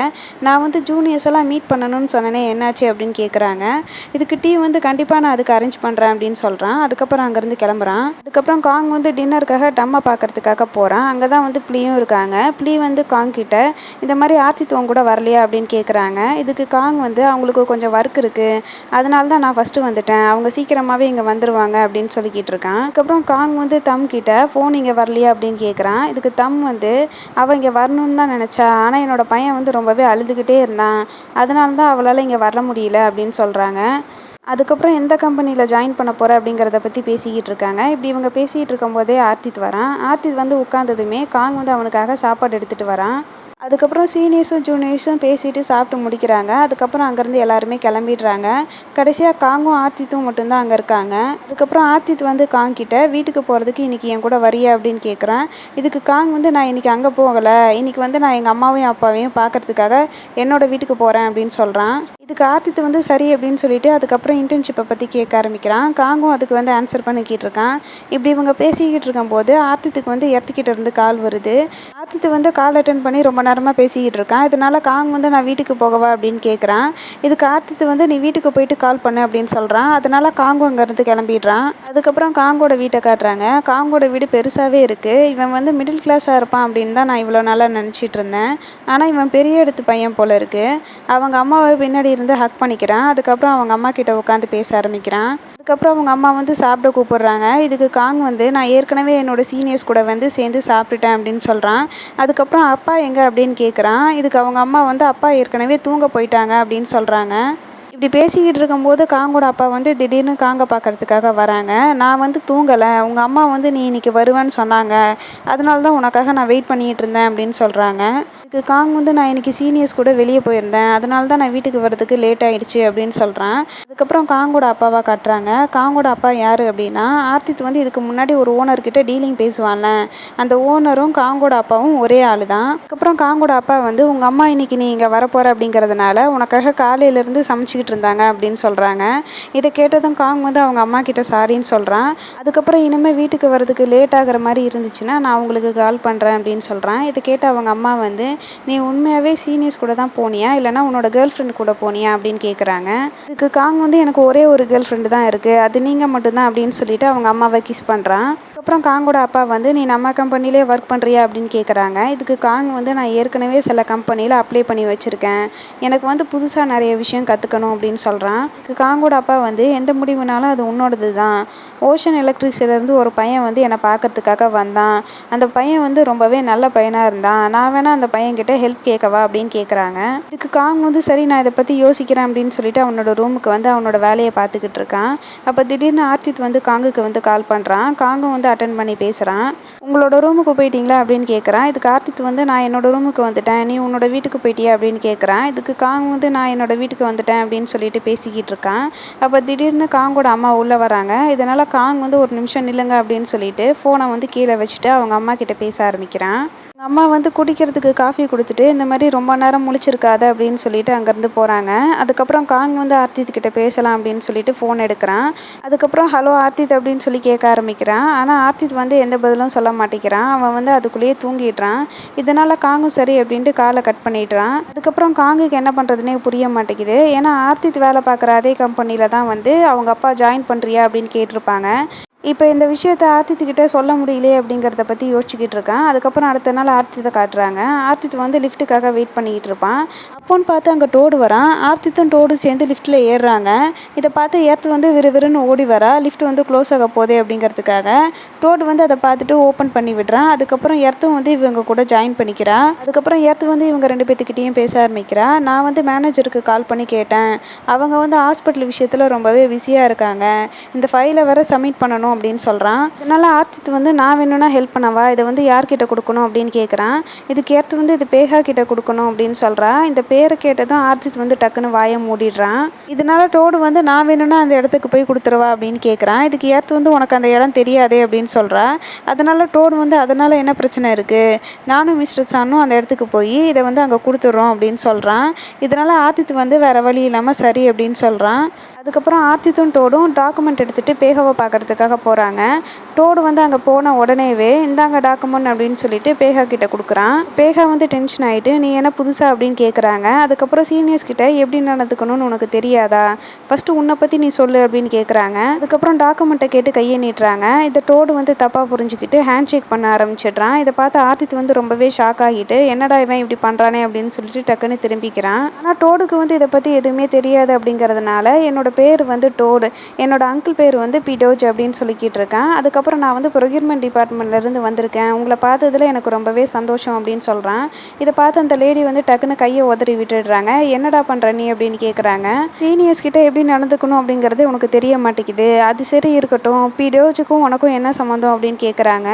S1: நான் வந்து ஜூனியர்ஸ் எல்லாம் மீட் பண்ணணும்னு சொன்னேனே என்னாச்சு? அப்படின்னு கேட்குறாங்க இதுக்கு டிவி வந்து கண்டிப்பாக நான் அதுக்கு அரேஞ்ச் பண்ணுறேன் அப்படின்னு சொல்கிறான் அதுக்கப்புறம் அங்கேருந்து கிளம்புறான். அதுக்கப்புறம் காங் வந்து டின்னருக்காக டம்மை பார்க்கறதுக்காக போகிறான் அங்கே தான் வந்து ப்ளீயும் இருக்காங்க. ப்ளீ வந்து காங் கிட்ட இந்த மாதிரி ஆர்த்தித்துவம் கூட வரலையா அப்படின்னு கேட்குறாங்க இதுக்கு காங் வந்து அவங்களுக்கு கொஞ்சம் ஒர்க் இருக்குது அதனால தான் நான் ஃபஸ்ட்டு வந்துட்டேன். அவங்க சீக்கிரமாகவே இங்கே வந்துடுவாங்க அப்படின்னு சொல்லிக்கிட்டு இருக்கான். அதுக்கப்புறம் காங் வந்து தம் கிட்ட ஃபோன் இங்கே வரலையா? அப்படின்னு கேட்குறான் இதுக்கு தம் வந்து அவள் இங்கே வரணும்னு தான் நினச்சா. ஆனால் என்னோடய பையன் வந்து ரொம்பவே அழுதுகிட்டே இருந்தான். அதனால தான் அவளால் இங்கே வர முடியல அப்படின்னு சொல்கிறாங்க அதுக்கப்புறம் எந்த கம்பெனியில் ஜாயின் பண்ண போகிற அப்படிங்கிறத பற்றி பேசிக்கிட்டு இருக்காங்க. இப்படி இவங்க பேசிகிட்டு இருக்கும்போதே ஆர்த்தித் வரான். ஆர்த்தித் வந்து உட்காந்ததுமே காங் வந்து அவனுக்காக சாப்பாடு எடுத்துகிட்டு வரான். அதுக்கப்புறம் சீனியர்ஸும் ஜூனியர்ஸும் பேசிட்டு சாப்பிட்டு முடிக்கிறாங்க. அதுக்கப்புறம் அங்கேருந்து எல்லாருமே கிளம்பிடுறாங்க. கடைசியாக காங்கும் ஆர்த்தித்தும் மட்டும்தான் அங்கே இருக்காங்க. அதுக்கப்புறம் ஆர்த்தித் வந்து காங்கிட்ட வீட்டுக்கு போகிறதுக்கு இன்றைக்கி என் கூட வரியா? அப்படின்னு கேட்குறேன் இதுக்கு காங் வந்து நான் இன்றைக்கி அங்கே போகலை. இன்றைக்கி வந்து நான் எங்கள் அம்மாவையும் அப்பாவையும் பார்க்கறதுக்காக என்னோடய வீட்டுக்கு போகிறேன் அப்படின்னு சொல்கிறான் இதுக்கு ஆர்த்தித்து வந்து சரி அப்படின்னு சொல்லிட்டு அதுக்கப்புறம் இன்டர்ன்ஷிப்பை பற்றி கேட்க ஆரம்பிக்கிறான். காங்கும் அதுக்கு வந்து ஆன்சர் பண்ணிக்கிட்டு இருக்கான். இப்படி இவங்க பேசிக்கிட்டு இருக்கும்போது ஆர்த்தித்துக்கு வந்து இடத்துக்கிட்ட இருந்து கால் வருது. ஆர்த்தித்து வந்து கால் அட்டன் பண்ணி ரொம்ப நேரமாக பேசிக்கிட்டு இருக்கான். இதனால காங் வந்து நான் வீட்டுக்கு போகவா அப்படின்னு கேட்குறான் இதுக்கு ஆர்த்தித் வந்து நீ வீட்டுக்கு போயிட்டு கால் பண்ணு அப்படின்னு சொல்கிறான் அதனால காங்கும் அங்கேருந்து கிளம்பிடுறான். அதுக்கப்புறம் காங்கோட வீட்டை காட்டுறாங்க. காங்கோட வீடு பெருசாகவே இருக்குது இவன் வந்து மிடில் கிளாஸாக இருப்பான் அப்படின்னு தான் நான் இவ்வளோ நாளாக நினச்சிட்டு இருந்தேன். ஆனால் இவன் பெரிய இடத்து பையன் போல இருக்குது அவங்க அம்மாவை பின்னாடி இருந்து ஹக் பண்ணிக்கிறான். அதுக்கப்புறம் அவங்க அம்மா கிட்ட உட்காந்து பேச ஆரம்பிக்கிறான். அதுக்கப்புறம் அவங்க அம்மா வந்து சாப்பிட கூப்பிடுறாங்க. இதுக்கு காங் வந்து நான் ஏற்கனவே என்னோட சீனியர்ஸ் கூட வந்து சேர்ந்து சாப்பிட்டுட்டேன் அப்படின்னு சொல்கிறான் அதுக்கப்புறம் அப்பா எங்கே அப்படின்னு கேட்குறான் இதுக்கு அவங்க அம்மா வந்து அப்பா ஏற்கனவே தூங்க போயிட்டாங்க அப்படின்னு சொல்கிறாங்க இப்படி பேசிக்கிட்டு இருக்கும்போது காங்கோட அப்பா வந்து திடீர்னு காங்க பார்க்கறதுக்காக வராங்க. நான் வந்து தூங்கலை. உங்கள் அம்மா வந்து நீ இன்றைக்கி வருவேன்னு சொன்னாங்க. அதனால தான் உனக்காக நான் வெயிட் பண்ணிகிட்டு இருந்தேன் அப்படின்னு சொல்கிறாங்க எனக்கு காங் வந்து நான் இன்னைக்கு சீனியர்ஸ் கூட வெளியே போயிருந்தேன். அதனால தான் நான் வீட்டுக்கு வரதுக்கு லேட் ஆகிடுச்சு அப்படின்னு சொல்கிறேன் அதுக்கப்புறம் காங்கோட அப்பாவாக காட்டுறாங்க. காங்கோட அப்பா யார் அப்படின்னா ஆர்த்தித் வந்து இதுக்கு முன்னாடி ஒரு ஓனர்கிட்ட டீலிங் பேசுவான்ல. அந்த ஓனரும் காங்கோட அப்பாவும் ஒரே ஆள் தான் அதுக்கப்புறம் காங்கோட அப்பா வந்து உங்கள் அம்மா இன்னைக்கு நீ இங்கே வரப்போகிற அப்படிங்கிறதுனால உனக்காக காலையிலேருந்து சமைச்சிக்கிட்டு இருந்தாங்க அப்படின்னு சொல்கிறாங்க இதை கேட்டதும் காங் வந்து அவங்க அம்மா கிட்ட சாரின்னு சொல்கிறான் அதுக்கப்புறம் இனிமேல் வீட்டுக்கு வரதுக்கு லேட் ஆகிற மாதிரி இருந்துச்சுன்னா நான் உங்களுக்கு கால் பண்ணுறேன் அப்படின்னு சொல்கிறான் இதை கேட்ட அவங்க அம்மா வந்து நீ உண்மையாகவே சீனியர்ஸ் கூட தான் போனியா? இல்லைனா உன்னோட கேர்ள் ஃப்ரெண்ட் கூட போனியா? அப்படின்னு கேட்குறாங்க இதுக்கு காங் வந்து எனக்கு ஒரே ஒரு கேர்ள் ஃப்ரெண்டு தான் இருக்குது அது நீங்கள் மட்டும்தான் அப்படின்னு சொல்லிட்டு அவங்க அம்மாவை கிஸ் பண்ணுறான் அதுக்கப்புறம் காங்கோட அப்பா வந்து நீ நம்ம கம்பெனிலே ஒர்க் பண்ணுறியா அப்படின்னு கேட்குறாங்க இதுக்கு காங் வந்து நான் ஏற்கனவே சில கம்பெனியில் அப்ளை பண்ணி வச்சுருக்கேன். எனக்கு வந்து புதுசாக நிறைய விஷயம் கற்றுக்கணும் அப்படின்னு சொல்கிறான் இதுக்கு காங்கோட அப்பா வந்து எந்த முடிவுனாலும் அது உன்னோடது தான். ஓஷன் எலக்ட்ரிக்ஸ்லேருந்து ஒரு பையன் வந்து என்னை பார்க்கறதுக்காக வந்தான். அந்த பையன் வந்து ரொம்பவே நல்ல பையனாக இருந்தான். நான் வேணால் அந்த பையன்கிட்ட ஹெல்ப் கேட்கவா அப்படின்னு கேட்குறாங்க இதுக்கு காங் வந்து சரி நான் இதை பற்றி யோசிக்கிறேன் அப்படின்னு சொல்லிட்டு அவனோட ரூமுக்கு வந்து அவனோட வேலையை பார்த்துக்கிட்டு இருக்கான். அப்போ திடீர்னு ஆர்த்தித் வந்து காங்குக்கு வந்து கால் பண்ணுறான் காங்கும் வந்து அட்டன் பண்ணி பேசுகிறான் உங்களோட ரூமுக்கு போயிட்டீங்களா அப்படின்னு கேட்குறான் இதுக்கு ஆர்த்தித் வந்து நான் என்னோட ரூமுக்கு வந்துட்டேன். நீ உன்னோட வீட்டுக்கு போயிட்டியா? அப்படின்னு கேட்குறான் இதுக்கு காங் வந்து நான் என்னோட வீட்டுக்கு வந்துட்டேன் அப்படின்னு சொல்லிட்டு பேசிக்கிட்டு இருக்கான். அப்போ திடீர்னு காங்கோட அம்மா உள்ளே வராங்க. இதனால் காங் வந்து ஒரு நிமிஷம் நில்லுங்க அப்படின்னு சொல்லிட்டு ஃபோனை வந்து கீழே வச்சுட்டு அவங்க அம்மா கிட்ட பேச ஆரம்பிக்கிறான். அம்மா வந்து குடிக்கிறதுக்கு காஃபி கொடுத்துட்டு இந்த மாதிரி ரொம்ப நேரம் முழிச்சிருக்காத அப்படின்னு சொல்லிட்டு அங்கேருந்து போகிறாங்க அதுக்கப்புறம் காங் வந்து ஆர்த்தித் கிட்ட பேசலாம் அப்படின்னு சொல்லிட்டு ஃபோன் எடுக்கிறான். அதுக்கப்புறம் ஹலோ ஆர்த்தித் அப்படின்னு சொல்லி கேட்க ஆரம்பிக்கிறான். ஆனால் ஆர்த்தித் வந்து எந்த பதிலும் சொல்ல மாட்டேங்கிறான். அவன் வந்து அதுக்குள்ளேயே தூங்கிடுறான். இதனால் காங்கும் சரி அப்படின்ட்டு காலை கட் பண்ணிடுறான். அதுக்கப்புறம் காங்குக்கு என்ன பண்ணுறதுனே புரிய மாட்டேங்குது. ஏன்னா ஆர்த்தித் வேலை பார்க்குற அதே கம்பெனியில் தான் வந்து அவங்க அப்பா ஜாயின் பண்ணுறியா அப்படின்னு கேட்டிருப்பாங்க. இப்போ இந்த விஷயத்த ஆர்த்தித்துக்கிட்ட சொல்ல முடியலையே அப்படிங்கிறத பற்றி யோசிச்சுக்கிட்டு இருக்கான். அதுக்கப்புறம் அடுத்த நாள் ஆர்த்தித்தை காட்டுறாங்க. ஆர்த்தித் வந்து லிஃப்ட்டுக்காக வெயிட் பண்ணிக்கிட்டு இருப்பான். அப்போன்னு பார்த்து அங்கே டோடு வரான். ஆர்த்தித்தும் டோடு சேர்ந்து லிஃப்ட்டில் ஏறுறாங்க. இதை பார்த்து ஏர்த்து வந்து விறுவிறுன்னு ஓடி வரா. லிஃப்ட் வந்து க்ளோஸ் ஆக போதே அப்படிங்கிறதுக்காக டோடு வந்து அதை பார்த்துட்டு ஓப்பன் பண்ணி விடுறான். அதுக்கப்புறம் ஏர்த்தும் வந்து இவங்க கூட ஜாயின் பண்ணிக்கிறா. அதுக்கப்புறம் ஏர்த்து வந்து இவங்க ரெண்டு பேத்துக்கிட்டேயும் பேச ஆரம்பிக்கிறா. நான் வந்து மேனேஜருக்கு கால் பண்ணி கேட்டேன். அவங்க வந்து ஹாஸ்பிட்டல் விஷயத்தில் ரொம்பவே பிஸியாக இருக்காங்க. இந்த ஃபைலை வர சப்மிட் பண்ணணும். அப்படின்னு சொல்கிறான் இதனால் ஆர்த்தித் வந்து நான் வேணும்னா ஹெல்ப் பண்ணவா? இதை வந்து யார்கிட்ட கொடுக்கணும்? அப்படின்னு கேட்குறான் இதுக்கு ஏற்று வந்து இது பேகா கிட்ட கொடுக்கணும் அப்படின்னு சொல்கிறா இந்த பேரை கேட்டதும் ஆர்ஜித் வந்து டக்குன்னு வாயை மூடிடுறான். இதனால டோடு வந்து நான் வேணும்னா அந்த இடத்துக்கு போய் கொடுத்துருவா? அப்படின்னு கேட்குறான் இதுக்கு ஏற்று வந்து உனக்கு அந்த இடம் தெரியாதே அப்படின்னு சொல்கிறா அதனால டோடு வந்து அதனால் என்ன பிரச்சனை இருக்குது நானும் மிஸ்டர் சானும் அந்த இடத்துக்கு போய் இதை வந்து அங்கே கொடுத்துட்றோம் அப்படின்னு சொல்கிறான் இதனால் ஆர்ஜித் வந்து வேறு வழி இல்லாமல் சரி அப்படின்னு சொல்கிறான் அதுக்கப்புறம் ஆர்த்தித்தும் டோடும் டாக்குமெண்ட் எடுத்துகிட்டு பேகாவை பார்க்கறதுக்காக போகிறாங்க டோடு வந்து அங்கே போன உடனேவே இந்தாங்க டாக்குமெண்ட் அப்படின்னு சொல்லிட்டு பேகா கிட்ட கொடுக்குறான். பேகா வந்து டென்ஷன் ஆகிட்டு நீ என்ன புதுசா? அப்படின்னு கேட்குறாங்க அதுக்கப்புறம் சீனியர்ஸ் கிட்ட எப்படி நடந்துக்கணும்னு உனக்கு தெரியாதா? ஃபஸ்ட்டு உன்னை பற்றி நீ சொல்லு அப்படின்னு கேட்குறாங்க அதுக்கப்புறம் டாக்குமெண்ட்டை கேட்டு கையை நீட்டுறாங்க. இந்த டோடு வந்து தப்பாக புரிஞ்சுக்கிட்டு ஹேண்ட் ஷேக் பண்ண ஆரம்பிச்சிடுறான். இதை பார்த்து ஆர்த்தித் வந்து ரொம்பவே ஷாக் ஆகிட்டு என்னடா இவன் இப்படி பண்ணுறானே அப்படின்னு சொல்லிட்டு டக்குன்னு திரும்பிக்கிறான். ஆனால் டோடுக்கு வந்து இதை பற்றி எதுவுமே தெரியாது அப்படிங்கிறதுனால என்னோட பேர் வந்து டோடு. என்னோடய அங்கிள் பேர் வந்து பிடோஜ் அப்படின்னு சொல்லிக்கிட்டு இருக்கேன். அதுக்கப்புறம் நான் வந்து ப்ரொக்யூர்மெண்ட் டிபார்ட்மெண்ட்லேருந்து வந்திருக்கேன். உங்களை பார்த்ததில் எனக்கு ரொம்பவே சந்தோஷம் அப்படின்னு சொல்கிறேன் இதை பார்த்து அந்த லேடி வந்து டக்குன்னு கையை உதறி விட்டுடுறாங்க. என்னடா பண்ணுற நீ? அப்படின்னு கேட்குறாங்க சீனியர்ஸ் கிட்ட எப்படி நடந்துக்கணும் அப்படிங்கிறது உனக்கு தெரிய மாட்டேங்குது. அது சரி இருக்கட்டும். பிடோஜுக்கும் உனக்கும் என்ன சம்மந்தம் அப்படின்னு கேட்குறாங்க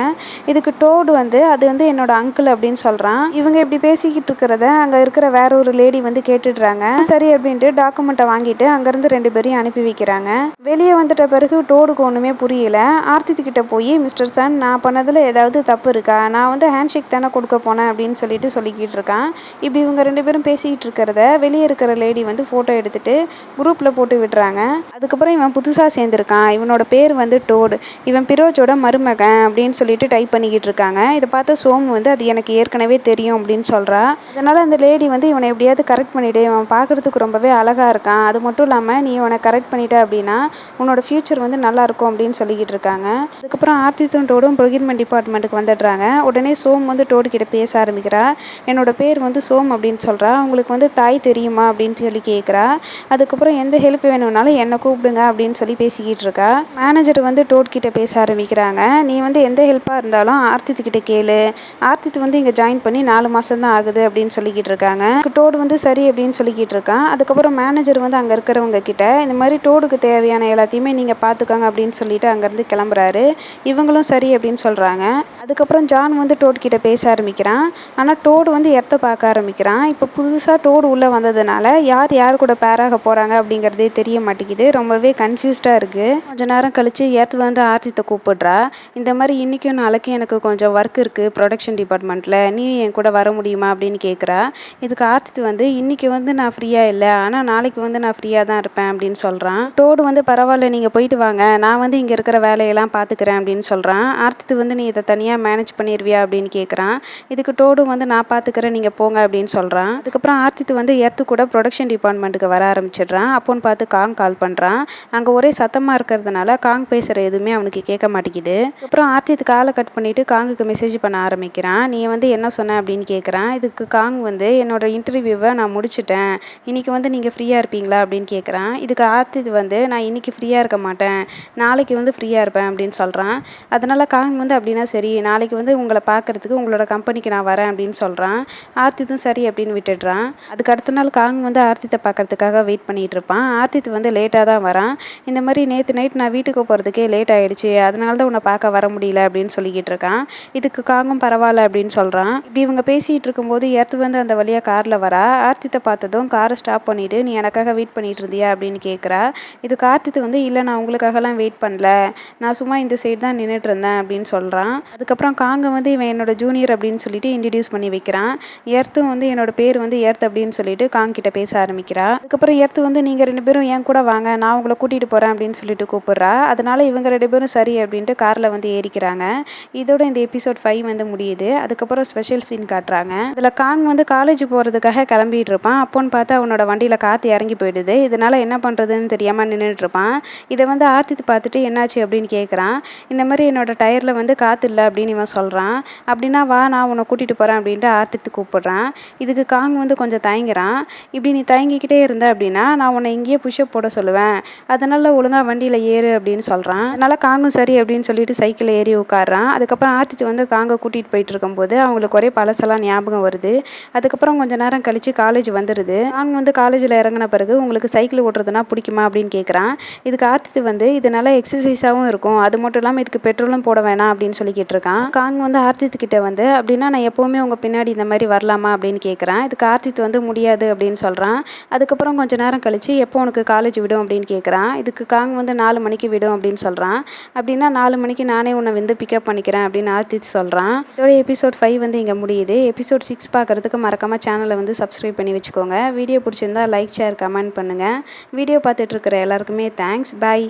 S1: இதுக்கு டோடு வந்து அது வந்து என்னோட அங்கிள் அப்படின்னு சொல்கிறான் இவங்க இப்படி பேசிக்கிட்டு இருக்கிறத அங்கே இருக்கிற வேற ஒரு லேடி வந்து கேட்டுடுறாங்க. சரி அப்படின்ட்டு டாக்குமெண்ட்டை வாங்கிட்டு அங்கேருந்து ரெண்டு பேரும் பேரையும் அனுப்பி வைக்கிறாங்க. வெளியே வந்துட்ட பிறகு டோடுக்கு ஒன்றுமே புரியல. ஆர்த்தித்து கிட்ட போய் மிஸ்டர் சன் நான் பண்ணதில் ஏதாவது தப்பு இருக்கா? நான் வந்து ஹேண்ட் ஷேக் தானே கொடுக்க போனேன் அப்படின்னு சொல்லிட்டு சொல்லிக்கிட்டு இருக்கான். இப்படி இவங்க ரெண்டு பேரும் பேசிக்கிட்டு இருக்கிறத வெளியே இருக்கிற லேடி வந்து ஃபோட்டோ எடுத்துட்டு குரூப்பில் போட்டு விடுறாங்க. அதுக்கப்புறம் இவன் புதுசாக சேர்ந்துருக்கான். இவனோட பேர் வந்து டோடு. இவன் பிரோஜோட மருமகன் அப்படின்னு சொல்லிட்டு டைப் பண்ணிக்கிட்டு இருக்காங்க. இதை பார்த்து சோமு வந்து அது எனக்கு ஏற்கனவே தெரியும் அப்படின்னு சொல்கிறா அதனால் அந்த லேடி வந்து இவனை எப்படியாவது கரெக்ட் பண்ணிவிடு இவன் பார்க்குறதுக்கு ரொம்பவே அழகாக இருக்கான். அது மட்டும் இல்லாமல் நீ இவனை கரெக்ட் பண்ணிட்ட அப்படின்னா உன்னோட ஃப்யூச்சர் வந்து நல்லா இருக்கும் அப்படின்னு சொல்லிக்கிட்டு இருக்காங்க. அதுக்கப்புறம் ஆர்த்தித்தும் டோடும் ப்ரொக்யூர்மெண்ட் டிபார்ட்மெண்ட்டுக்கு வந்துடுறாங்க. உடனே சோம் வந்து டோடு கிட்ட பேச ஆரம்பிக்கிறா. என்னோட பேர் வந்து சோம் அப்படின்னு சொல்கிறா உங்களுக்கு வந்து தாய் தெரியுமா அப்படின்னு சொல்லி கேட்குறா அதுக்கப்புறம் எந்த ஹெல்ப் வேணும்னாலும் என்னை கூப்பிடுங்க அப்படின்னு சொல்லி பேசிக்கிட்டு இருக்கா. மேனேஜர் வந்து டோட் கிட்ட பேச ஆரம்பிக்கிறாங்க. நீ வந்து எந்த ஹெல்ப்பாக இருந்தாலும் ஆர்த்தித்து கிட்ட கேளு. ஆர்த்தித் வந்து இங்கே ஜாயின் பண்ணி நாலு மாதம் தான் ஆகுது அப்படின்னு சொல்லிக்கிட்டு இருக்காங்க. டோடு வந்து சரி அப்படின்னு சொல்லிக்கிட்டு இருக்கான். அதுக்கப்புறம் மேனேஜர் வந்து அங்கே இருக்கிறவங்க கிட்ட இந்த மாதிரி டோடுக்கு தேவையான எல்லாத்தையுமே நீங்கள் பார்த்துக்கோங்க அப்படின்னு சொல்லிட்டு அங்கேருந்து கிளம்புறாரு. இவங்களும் சரி அப்படின்னு சொல்கிறாங்க அதுக்கப்புறம் ஜான் வந்து டோட்கிட்ட பேச ஆரம்பிக்கிறான். ஆனால் டோடு வந்து எர்த்தை பார்க்க ஆரம்பிக்கிறான். இப்போ புதுசாக டோடு உள்ளே வந்ததுனால யார் யார் கூட பேராக போகிறாங்க அப்படிங்கிறதே தெரிய மாட்டேங்குது. ரொம்பவே கன்ஃபியூஸ்டாக இருக்குது கொஞ்ச நேரம் கழித்து எர்த் வந்து ஆர்த்தித்தை கூப்பிடுறா. இந்த மாதிரி இன்றைக்கும் நாளைக்கும் எனக்கு கொஞ்சம் ஒர்க் இருக்குது ப்ரொடக்ஷன் டிபார்ட்மெண்ட்டில் நீ என் கூட வர முடியுமா அப்படின்னு கேட்குறா இதுக்கு ஆர்த்தித் வந்து இன்றைக்கி வந்து நான் ஃப்ரீயாக இல்லை. ஆனால் நாளைக்கு வந்து நான் ஃப்ரீயாக தான் இருப்பேன் அப்படின்னு சொல்கிறான் டோடு வந்து பரவாயில்ல நீங்கள் போயிட்டு வாங்க. நான் வந்து இங்கே இருக்கிற வேலையெல்லாம் பார்த்துக்கிறேன் அப்படின்னு சொல்கிறான் ஆர்த்தித்து வந்து நீ இதை தனியாக மேனேஜ் பண்ணிடுவியா அப்படின்னு கேட்குறான் இதுக்கு டோடும் வந்து நான் பார்த்துக்கிறேன் நீங்கள் போங்க அப்படின்னு சொல்கிறான் அதுக்கப்புறம் ஆர்த்தித்து வந்து எர்த்து கூட ப்ரொடக்ஷன் டிபார்ட்மெண்ட்டுக்கு வர ஆரம்பிச்சிடுறான். அப்போன்னு பார்த்து காங் கால் பண்ணுறான் அங்கே ஒரே சத்தமாக இருக்கிறதுனால காங் பேசுகிற எதுவுமே அவனுக்கு கேட்க மாட்டேங்குது. அப்புறம் ஆர்த்தித்து காலை கட் பண்ணிவிட்டு காங்குக்கு மெசேஜ் பண்ண ஆரம்பிக்கிறான். நீ வந்து என்ன சொன்ன? அப்படின்னு கேட்குறான் இதுக்கு காங் வந்து என்னோட இன்டர்வியூவை நான் முடிச்சிட்டேன். இன்றைக்கி வந்து நீங்கள் ஃப்ரீயாக இருப்பீங்களா? அப்படின்னு கேட்குறான் இதுக்கு ஆர்த்தித் வந்து நான் இன்றைக்கி ஃப்ரீயாக இருக்க மாட்டேன். நாளைக்கு வந்து ஃப்ரீயாக இருப்பேன் அப்படின்னு சொல்கிறான் அதனால் காங் வந்து அப்படின்னா சரி நாளைக்கு வந்து உங்களை பார்க்குறதுக்கு உங்களோட கம்பெனிக்கு நான் வரேன் அப்படின்னு சொல்கிறான் ஆர்த்தித்தும் சரி அப்படின்னு விட்டுடுறான். அதுக்கு அடுத்த நாள் காங் வந்து ஆர்த்தித்தை பார்க்கறதுக்காக வெயிட் பண்ணிகிட்டு இருப்பான். ஆர்த்தித் வந்து லேட்டாக தான் வரான். இந்த மாதிரி நேற்று நைட் நான் வீட்டுக்கு போகிறதுக்கே லேட் ஆகிடுச்சு அதனால தான் உன்னை பார்க்க வர முடியல அப்படின்னு சொல்லிக்கிட்டு இருக்கான். இதுக்கு காங்கும் பரவாயில்ல அப்படின்னு சொல்கிறான் இப்படி இவங்க பேசிகிட்டு இருக்கும்போது எர்த்து வந்து அந்த வழியாக காரில் வரா. ஆர்த்தித்தை பார்த்ததும் காரை ஸ்டாப் பண்ணிவிட்டு நீ எனக்காக வெயிட் பண்ணிட்டு இருந்தியா? அப்படின்னு கேட்குறா இது கார்த்தித்து வந்து இல்லை நான் உங்களுக்காகலாம் வெயிட் பண்ணல. நான் சும்மா இந்த சைடு தான் நின்றுட்டு இருந்தேன் அப்படின்னு சொல்கிறான் அதுக்கப்புறம் காங்க வந்து இவன் என்னோட ஜூனியர் அப்படின்னு சொல்லிட்டு இன்ட்ரடியூஸ் பண்ணி வைக்கிறான். எர்த்தும் வந்து என்னோட பேர் வந்து எர்த் அப்படின்னு சொல்லிட்டு காங் கிட்ட பேச ஆரம்பிக்கிறா. அதுக்கப்புறம் எர்த்து வந்து நீங்கள் ரெண்டு பேரும் என் கூட வாங்க? நான் உங்களை கூட்டிகிட்டு போகிறேன் அப்படின்னு சொல்லிட்டு கூப்பிட்றா. அதனால இவங்க ரெண்டு பேரும் சரி அப்படின்ட்டு காரில் வந்து ஏறிக்கிறாங்க. இதோட இந்த எபிசோட் ஃபைவ் வந்து முடியுது. அதுக்கப்புறம் ஸ்பெஷல் சீன் காட்டுறாங்க. இதில் காங் வந்து காலேஜ் போகிறதுக்காக கிளம்பிட்டு இருப்பான். அப்போன்னு பார்த்து அவனோட வண்டியில் காற்று இறங்கி போயிடுது. இதனால் என்ன பண்ணுறதுன்னு தெரியாமல் நின்றுட்டு இருப்பான் இதை வந்து ஆர்த்தித்து பார்த்துட்டு என்னாச்சு அப்படின்னு கேட்குறான் இந்த மாதிரி என்னோட டயரில் வந்து காற்று இல்லை அப்படின்னு இவன் சொல்கிறான் அப்படின்னா வா நான் உன்னை கூட்டிகிட்டு போகிறேன் அப்படின்ட்டு ஆர்த்தித்து கூப்பிடுறான். இதுக்கு காங் வந்து கொஞ்சம் தயங்குறான். இப்படி நீ தயங்கிக்கிட்டே இருந்த அப்படின்னா நான் உன்னை இங்கேயே புஷ்அப் போட சொல்லுவேன். அதனால் ஒழுங்காக வண்டியில் ஏறு அப்படின்னு சொல்கிறான் அதனால் காங்கும் சரி அப்படின்னு சொல்லிட்டு சைக்கிளில் ஏறி உட்காடுறான் அதுக்கப்புறம் ஆர்த்தித்து வந்து காங்கை கூட்டிகிட்டு போயிட்டு இருக்கும்போது அவங்களுக்கு ஒரே பழசெல்லாம் ஞாபகம் வருது. அதுக்கப்புறம் கொஞ்சம் நேரம் கழித்து காலேஜ் வந்துடுது காங் வந்து காலேஜில் இறங்கின பிறகு உங்களுக்கு சைக்கிள் ஓட்டுறதுனா பிடிக்குமா அப்படின்னு கேட்குறான் இதுக்கு ஆர்த்தித்து வந்து இது நல்லா எக்ஸசைஸாகவும் இருக்கும். அது மட்டும் இல்லாமல் இதுக்கு பெட்ரோலும் போட வேணாம் அப்படின்னு சொல்லி கேட்டிருக்கான் காங் வந்து ஆர்த்தித்து கிட்ட வந்து அப்படின்னா நான் எப்போவுமே உங்கள் பின்னாடி இந்த மாதிரி வரலாமா? அப்படின்னு கேட்குறான் இதுக்கு ஆர்த்தித்து வந்து முடியாது அப்படின்னு சொல்கிறான் அதுக்கப்புறம் கொஞ்சம் நேரம் கழித்து எப்போ உனக்கு காலேஜ் விடும்? அப்படின்னு கேட்குறான் இதுக்கு காங் வந்து நாலு மணிக்கு விடும் அப்படின்னு சொல்கிறான் அப்படின்னா நாலு மணிக்கு நானே உன்னை வந்து பிக்கப் பண்ணிக்கிறேன் அப்படின்னு ஆர்த்தித் சொல்கிறான் இதோட எபிசோட் ஃபைவ் வந்து இங்கே முடியுது. எபிசோட் சிக்ஸ் பார்க்குறதுக்கு மறக்காமல் சேனலை வந்து சப்ஸ்கிரைப் பண்ணி வச்சுக்கோங்க. வீடியோ பிடிச்சிருந்தா லைக் ஷேர் கமெண்ட் பண்ணுங்கள் வீடியோ பார்த்துட்டு இருக்கிற எல்லாருக்குமே தேங்க்ஸ் பாய்